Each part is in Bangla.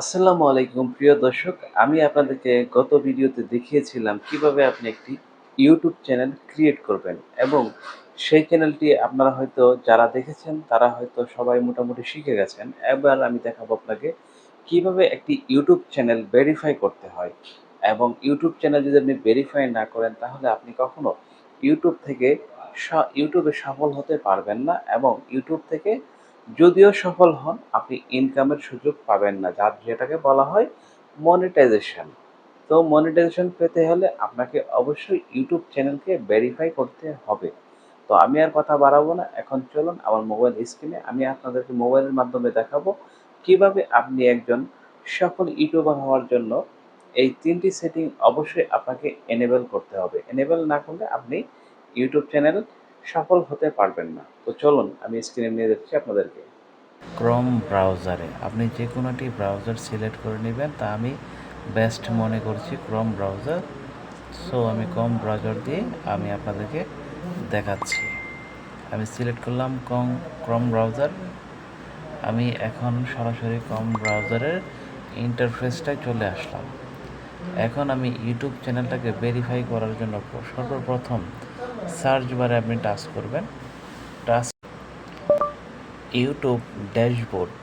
আসসালামু আলাইকুম, প্রিয় দর্শক। আমি আপনাদেরকে গত ভিডিওতে দেখিয়েছিলাম কীভাবে আপনি একটি ইউটিউব চ্যানেল ক্রিয়েট করবেন এবং সেই চ্যানেলটি আপনারা হয়তো যারা দেখেছেন, তারা হয়তো সবাই মোটামুটি শিখে গেছেন। এবার আমি দেখাবো আপনাকে কীভাবে একটি ইউটিউব চ্যানেল ভেরিফাই করতে হয় এবং ইউটিউব চ্যানেল যদি আপনি ভেরিফাই না করেন, তাহলে আপনি কখনো ইউটিউব থেকে ইউটিউবে সফল হতে পারবেন না এবং ইউটিউব থেকে যদিও সফল হন, আপনি ইনকামের সুযোগ পাবেন না, যার যেটাকে বলা হয় মনিটাইজেশন তো মনিটাইজেশন পেতে হলে আপনাকে অবশ্যই ইউটিউব চ্যানেলকে ভেরিফাই করতে হবে। তো আমি আর কথা বাড়াবো না, এখন চলুন আমার মোবাইল স্ক্রিনে আমি আপনাদেরকে মোবাইলের মাধ্যমে দেখাবো কীভাবে আপনি একজন সফল ইউটিউবার হওয়ার জন্য এই তিনটি সেটিং অবশ্যই আপনাকে এনেবেল করতে হবে। এনেবেল না করলে আপনি ইউটিউব চ্যানেল সফল হতে পারবেন না। তো চলুন, আমি স্ক্রিনে নিয়ে যাচ্ছি আপনাদেরকে। ক্রোম ব্রাউজারে আপনি যে কোনোটি ব্রাউজার সিলেক্ট করে নেবেন, তা আমি বেস্ট মনে করছি ক্রোম ব্রাউজার সো আমি ক্রোম ব্রাউজার দিয়ে আমি আপনাদেরকে দেখাচ্ছি। আমি সিলেক্ট করলাম কম ক্রোম ব্রাউজার আমি এখন সরাসরি ক্রোম ব্রাউজারের ইন্টারফেসটায় চলে আসলাম। এখন আমি ইউটিউব চ্যানেলটাকে ভেরিফাই করার জন্য সর্বপ্রথম সার্চ বারে আপনি টাচ করবেন, touch YouTube dashboard.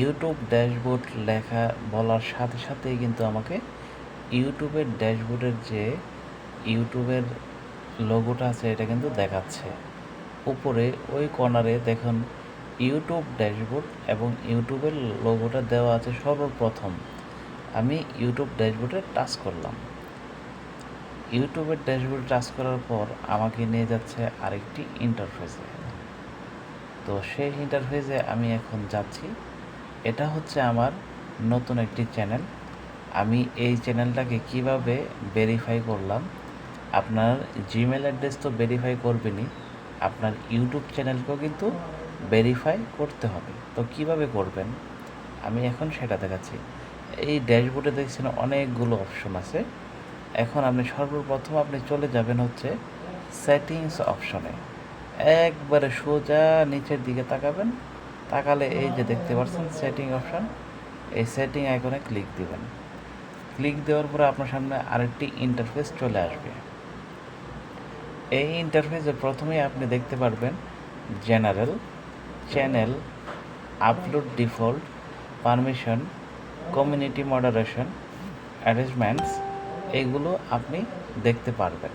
YouTube dashboard লেখা বলার সাথে সাথেই কিন্তু আমাকে ইউটিউবের ড্যাশবোর্ডের যে ইউটিউবের লোগোটা আছে, এটা কিন্তু দেখাচ্ছে। উপরে ওই কর্নারে দেখুন, ইউটিউব ড্যাশবোর্ড এবং ইউটিউবের লোগোটা দেওয়া আছে সর্বপ্রথম। আমি ইউটিউব ড্যাশবোর্ডে টাচ করলাম। ইউটিউবের ড্যাশবোর্ড টাচ করার পর আমাকে নিয়ে যাচ্ছে আরেকটি ইন্টারফেসে তো সেই ইন্টারফেসে আমি এখন যাচ্ছি। এটা হচ্ছে আমার নতুন একটি চ্যানেল আমি এই চ্যানেলটাকে কীভাবে ভেরিফাই করলাম? আপনার জিমেল অ্যাড্রেস তো ভেরিফাই করবেনই। আপনার ইউটিউব চ্যানেলকেও কিন্তু ভেরিফাই করতে হবে। তো কীভাবে করবেন? আমি এখন সেটা দেখাচ্ছি। এই ড্যাশবোর্ডে দেখছেন অনেকগুলো অপশন আছে। এখন আপনি সর্বপ্রথম আপনি চলে যাবেন হচ্ছে সেটিংস অপশনে একবারে সোজা নিচের দিকে তাকাবেন। তাকালে এই যে দেখতে পাচ্ছেন সেটিং অপশন এই সেটিং আইকনে ক্লিক দিবেন। ক্লিক দেওয়ার পরে আপনার সামনে আরেকটি ইন্টারফেস চলে আসবে। এই ইন্টারফেসে প্রথমেই আপনি দেখতে পারবেন general channel upload default permission community moderation arrangements এইগুলো আপনি দেখতে পারবেন।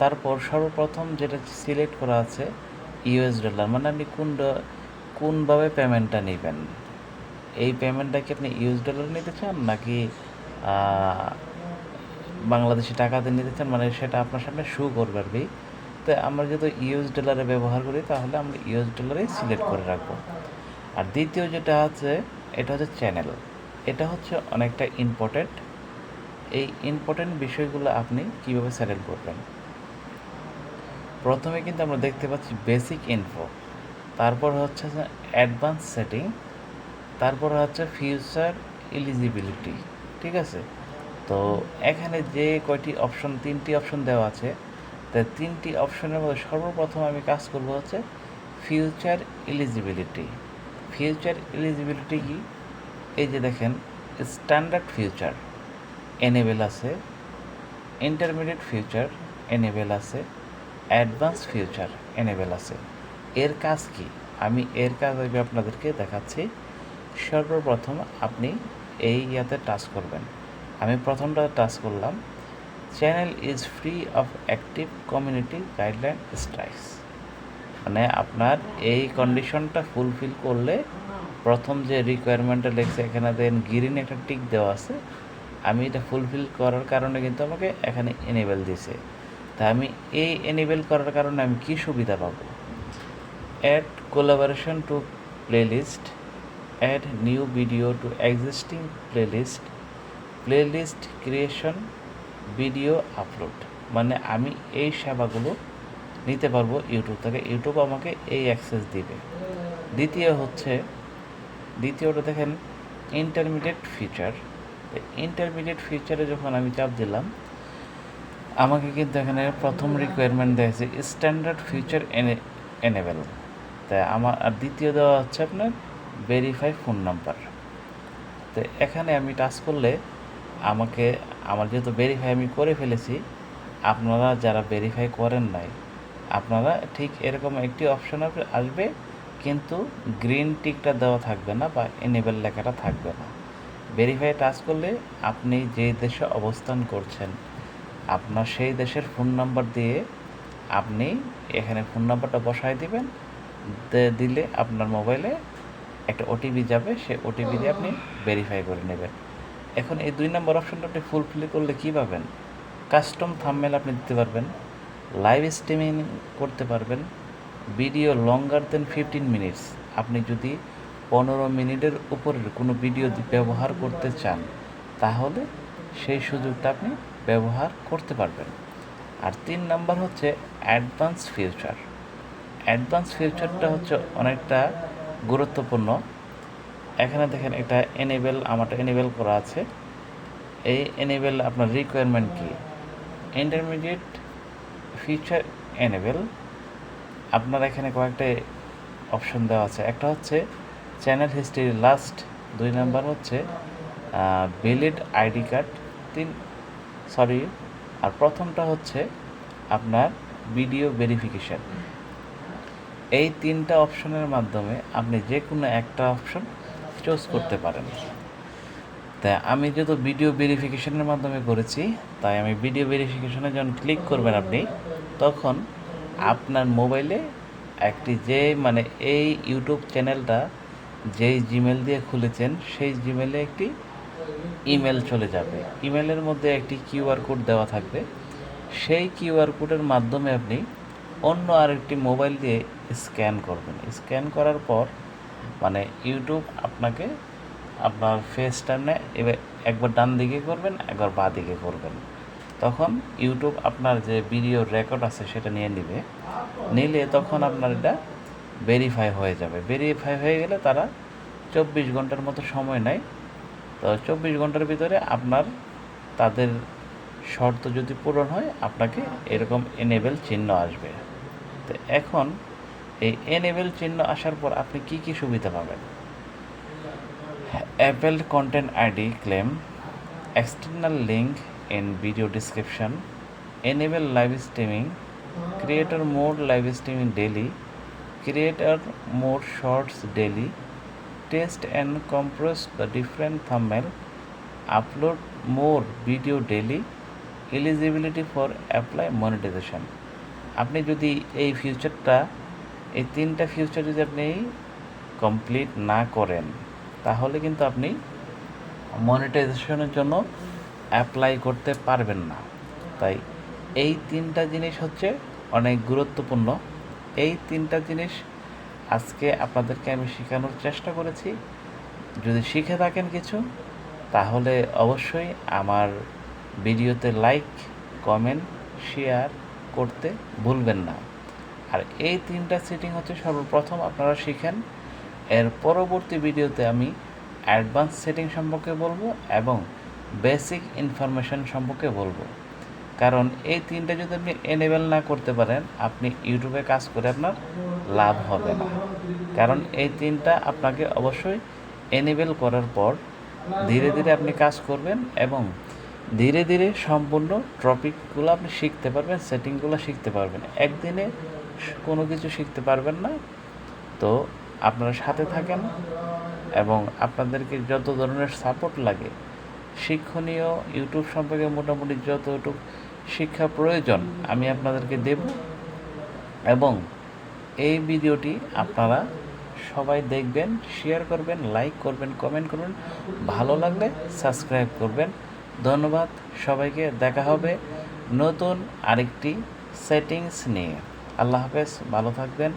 তারপর সর্বপ্রথম যেটা সিলেক্ট করা আছে ইউএস ডলার মানে আপনি কোন কোনভাবে পেমেন্টটা নেবেন। এই পেমেন্টটা কি আপনি ইউএস ডলার নিতে চান, নাকি বাংলাদেশি টাকাতে নিতে চান? মানে সেটা আপনার সামনে শো করবে আর তো আমরা যেহেতু ইউএস ডলারে ব্যবহার করি, তাহলে আমরা ইউএস ডলারেই সিলেক্ট করে রাখব। আর দ্বিতীয় যেটা আছে, এটা হচ্ছে চ্যানেল। এটা হচ্ছে অনেকটা ইম্পর্টেন্ট এই ইম্পর্টেন্ট বিষয়গুলো আপনি কীভাবে সেটেল করবেন? প্রথমে কিন্তু আমরা দেখতে পাচ্ছি বেসিক ইনফো তারপর হচ্ছে অ্যাডভান্স সেটিং তারপর হচ্ছে ফিউচার এলিজিবিলিটি ঠিক আছে? তো এখানে যে কয়টি অপশন তিনটি অপশন দেওয়া আছে, তা তিনটি অপশনের মধ্যে সর্বপ্রথম আমি কাজ করব হচ্ছে ফিউচার এলিজিবিলিটি ফিউচার এলিজিবিলিটি কি? এই যে দেখেন স্ট্যান্ডার্ড ফিউচার এনেবেল আছে ইন্টারমিডিয়েট ফিউচার এনেবেল আছে অ্যাডভান্স ফিউচার এনেবেল আছে। এর কাজ কি? আমি এর কাজ আমি আপনাদেরকে দেখাচ্ছি। সর্বপ্রথম আপনি এই ইয়াতে টাচ করবেন। আমি প্রথমটা টাচ করলাম। Channel is free of active community guideline strikes মানে আপনার এই কন্ডিশনটা ফুলফিল করলে প্রথম যে রিকোয়ারমেন্টটা লেগছে এখানে দেন গ্রিন একটা টিক দেওয়া আছে আমি এটা ফুলফিল করার কারণে কিন্তু আমাকে এখানে এনেবেল দিছে তা আমি এই এনেবেল করার কারণে আমি কি সুবিধা পাবো? Add collaboration to playlist add new video to existing playlist playlist creation video upload মানে আমি এই সেবাগুলো নিতে পারব ইউটিউব থেকে। ইউটিউব আমাকে এই অ্যাক্সেস দিবে। দ্বিতীয় হচ্ছে, দ্বিতীয়টা দেখেন ইন্টারমিডিয়েট ফিচার ইন্টারমিডিয়েট ফিচারে যখন আমি চাপ দিলাম, আমাকে কিন্তু এখানে প্রথম রিকোয়ারমেন্ট হয়েছে স্ট্যান্ডার্ড ফিচার এনেবেল তাই আমার, আর দ্বিতীয় দেওয়া হচ্ছে আপনার ভেরিফাই ফোন নাম্বার তো এখানে আমি টাচ করলে আমাকে, আমার যেহেতু ভেরিফাই আমি করে ফেলেছি, আপনারা যারা ভেরিফাই করেন নাই, আপনারা ঠিক এরকম একটি অপশন আসবে, কিন্তু গ্রিন টিকটা দেওয়া থাকবে না বা এনেবেল লেখাটা থাকবে না। ভেরিফাই টাচ করলে আপনি যে দেশে অবস্থান করছেন, আপনার সেই দেশের ফোন নাম্বার দিয়ে আপনি এখানে ফোন নাম্বারটা বসায় দিবেন দিলে আপনার মোবাইলে একটা ওটিপি যাবে সেই ওটিপি দিয়ে আপনি ভেরিফাই করে নেবেন। এখন এই দুই নম্বর অপশনটা আপনি ফুলফিল করলে কী পাবেন? কাস্টম থাম্বনেল আপনি দিতে পারবেন লাইভ স্ট্রিমিং করতে পারবেন video longer than fifteen minutes আপনি যদি পনেরো মিনিটের উপরের কোনো ভিডিও ব্যবহার করতে চান, তাহলে সেই সুযোগটা আপনি ব্যবহার করতে পারবেন। আর তিন নাম্বার হচ্ছে অ্যাডভান্স ফিউচার অ্যাডভান্স ফিউচারটা হচ্ছে অনেকটা গুরুত্বপূর্ণ। এখানে দেখেন একটা এনেবেল আমারটা এনেবেল করা আছে। এই এনেবেল আপনার রিকোয়ারমেন্ট কী? ইন্টারমিডিয়েট ফিচার এনেবেল আপনার এখানে কয়েকটা অপশন দেওয়া আছে। একটা হচ্ছে চ্যানেল হিস্ট্রি লাস্ট দুই নাম্বার হচ্ছে ভ্যালিড আইডি কার্ড তিন সরি আর প্রথমটা হচ্ছে আপনার ভিডিও ভেরিফিকেশান এই তিনটা অপশনের মাধ্যমে আপনি যে কোনো একটা অপশন চুজ করতে পারেন। তাই আমি যেহেতু ভিডিও ভেরিফিকেশনের মাধ্যমে করেছি, তাই আমি ভিডিও ভেরিফিকেশনে যখন ক্লিক করবেন আপনি, তখন আপনার মোবাইলে একটি যে মানে এই ইউটিউব চ্যানেলটা যেই জিমেল দিয়ে খুলেছেন, সেই জিমেলে একটি ইমেল চলে যাবে। ইমেলের মধ্যে একটি কিউআর কোড দেওয়া থাকবে। সেই কিউআর কোডের মাধ্যমে আপনি অন্য আরেকটি মোবাইল দিয়ে স্ক্যান করবেন। স্ক্যান করার পর মানে ইউটিউব আপনাকে আপনার ফেস টাইমে এবার একবার ডান দিকে করবেন, একবার বাঁ দিকে করবেন। তখন ইউটিউব আপনার যে ভিডিও রেকর্ড আছে, সেটা নিয়ে নেবে। নিলে তখন আপনার এটা ভেরিফাই হয়ে যাবে। ভেরিফাই হয়ে গেলে তারা চব্বিশ ঘণ্টার মতো সময় নেয়। তো চব্বিশ ঘণ্টার ভিতরে আপনার তাদের শর্ত যদি পূরণ হয়, আপনাকে এরকম এনেবেল চিহ্ন আসবে। তো এখন এই এনেবেল চিহ্ন আসার পর আপনি কি কি সুবিধা পাবেন? Appeal content ID claim external link in video description enable live streaming creator mode live streaming daily creator mode shorts daily test and compress the different thumbnail, upload more video daily, eligibility for apply monetization আপনি যদি এই ফিউচারটা এই তিনটা ফিউচার যদি আপনি কমপ্লিট না করেন, তাহলে কিন্তু আপনি মনিটাইজেশনের জন্য অ্যাপ্লাই করতে পারবেন না। তাই এই তিনটা জিনিস হচ্ছে অনেক গুরুত্বপূর্ণ। এই তিনটা জিনিস আজকে আপনাদেরকে আমি শেখানোর চেষ্টা করেছি। যদি শিখে থাকেন কিছু, তাহলে অবশ্যই আমার ভিডিওতে লাইক, কমেন্ট, শেয়ার করতে ভুলবেন না। আর এই তিনটা সেটিং হচ্ছে সর্বপ্রথম আপনারা শিখেন। এর পরবর্তী ভিডিওতে আমি অ্যাডভান্স সেটিং সম্পর্কে বলব এবং বেসিক ইনফরমেশন সম্পর্কে বলব। কারণ এই তিনটা যদি আপনি এনেবেল না করতে পারেন, আপনি ইউটিউবে কাজ করে আপনার লাভ হবে না। কারণ এই তিনটা আপনাকে অবশ্যই এনেবেল করার পর ধীরে ধীরে আপনি কাজ করবেন এবং ধীরে ধীরে সম্পূর্ণ টপিকগুলো আপনি শিখতে পারবেন, সেটিংগুলো শিখতে পারবেন। একদিনে কোনো কিছু শিখতে পারবেন না। তো আপনারা সাথে থাকেন এবং আপনাদেরকে যত ধরনের সাপোর্ট লাগে, শিক্ষণীয় ইউটিউব সম্পর্কে মোটামুটি যতটুকু শিক্ষা প্রয়োজন, আমি আপনাদেরকে দেব এবং এই ভিডিওটি আপনারা সবাই দেখবেন শেয়ার করবেন লাইক করবেন কমেন্ট করবেন, ভালো লাগলে সাবস্ক্রাইব করবেন। ধন্যবাদ, সবাইকে দেখা হবে নতুন আরেকটি সেটিংস নিয়ে। আল্লাহ হাফেজ, ভালো থাকবেন।